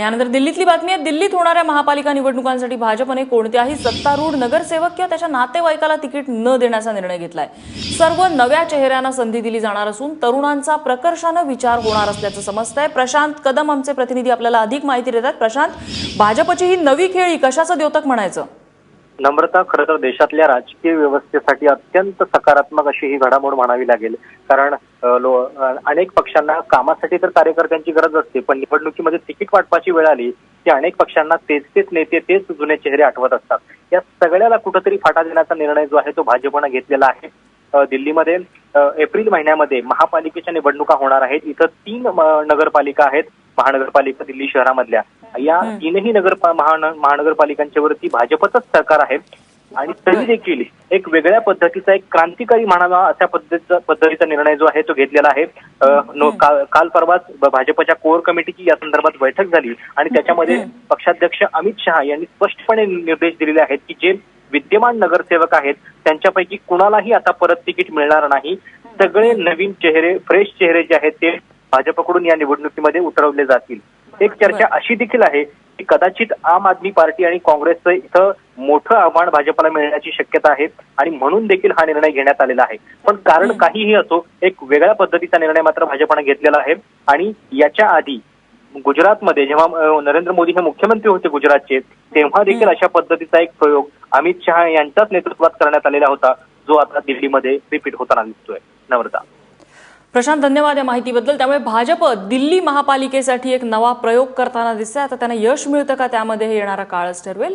यानंतर दिल्लीतली बातमी आहे दिल्लीत होणाऱ्या महापालिका निवडणुकांसाठी भाजपने कोणत्याही सत्तारूढ नगरसेवक किंवा त्याच्या नातेवाईकाला तिकीट न देण्याचा निर्णय घेतलाय. सर्व नव्या चेहऱ्यांना संधी दिली जाणार असून तरुणांचा प्रकर्षानं विचार होणार असल्याचं समजतंय. प्रशांत कदम आमचे प्रतिनिधी आपल्याला अधिक माहिती देतात. प्रशांत भाजपची ही नवी खेळी कशाचं द्योतक म्हणायचं? नम्रता खरं तर देशातल्या राजकीय व्यवस्थेसाठी अत्यंत सकारात्मक अशी ही घडामोड म्हणावी लागेल. कारण लो अनेक पक्षांना कामासाठी तर कार्यकर्त्यांची गरज असते पण निवडणुकीमध्ये तिकीट वाटपाची वेळ आली की अनेक पक्षांना तेच तेच नेते तेच जुने चेहरे आठवत असतात. या सगळ्याला कुठंतरी फाटा देण्याचा निर्णय जो आहे तो भाजपनं घेतलेला आहे. दिल्लीमध्ये एप्रिल महिन्यामध्ये महापालिकेच्या निवडणुका होणार आहेत. इथं तीन नगरपालिका आहेत. महानगरपालिका दिल्ली शहरामधल्या. या तीनही नगर महान- महानगरपालिकांच्या वरती भाजपचंच सरकार आहे. आणि तरी देखील एक वेगळ्या पद्धतीचा एक क्रांतिकारी म्हणावा अशा पद्धतीचा पद्धतीचा निर्णय जो आहे तो घेतलेला आहे. काल परवाच भाजपच्या कोर कमिटीची या संदर्भात बैठक झाली. आणि त्याच्यामध्ये पक्षाध्यक्ष अमित शहा यांनी स्पष्टपणे निर्देश दिलेले आहेत की जे विद्यमान नगरसेवक आहेत त्यांच्यापैकी कुणालाही आता परत तिकीट मिळणार नाही. सगळे नवीन चेहरे फ्रेश चेहरे जे आहेत ते भाजपकडून या निवडणुकीमध्ये उतरवले जातील. एक चर्चा अशी देखील आहे की कदाचित आम आदमी पार्टी आणि काँग्रेसचं इथं मोठं आव्हान भाजपला मिळण्याची शक्यता आहे आणि म्हणून देखील हा निर्णय घेण्यात आलेला आहे. पण कारण काहीही असो एक वेगळ्या पद्धतीचा निर्णय मात्र भाजपनं घेतलेला आहे आणि याच्या आधी गुजरातमध्ये जेव्हा नरेंद्र मोदी हे मुख्यमंत्री होते गुजरातचे तेव्हा देखील अशा पद्धतीचा एक प्रयोग अमित शहा यांच्याच नेतृत्वात करण्यात आलेला होता जो आता दिल्लीमध्ये रिपीट होताना दिसतोय. नम्रता. प्रशांत धन्यवाद या माहितीबद्दल. त्यामुळे भाजप दिल्ली महापालिकेसाठी एक नवा प्रयोग करताना दिसतोय. आता त्यांना यश मिळतं का? त्यामध्ये हे येणारा काळच ठरवेल.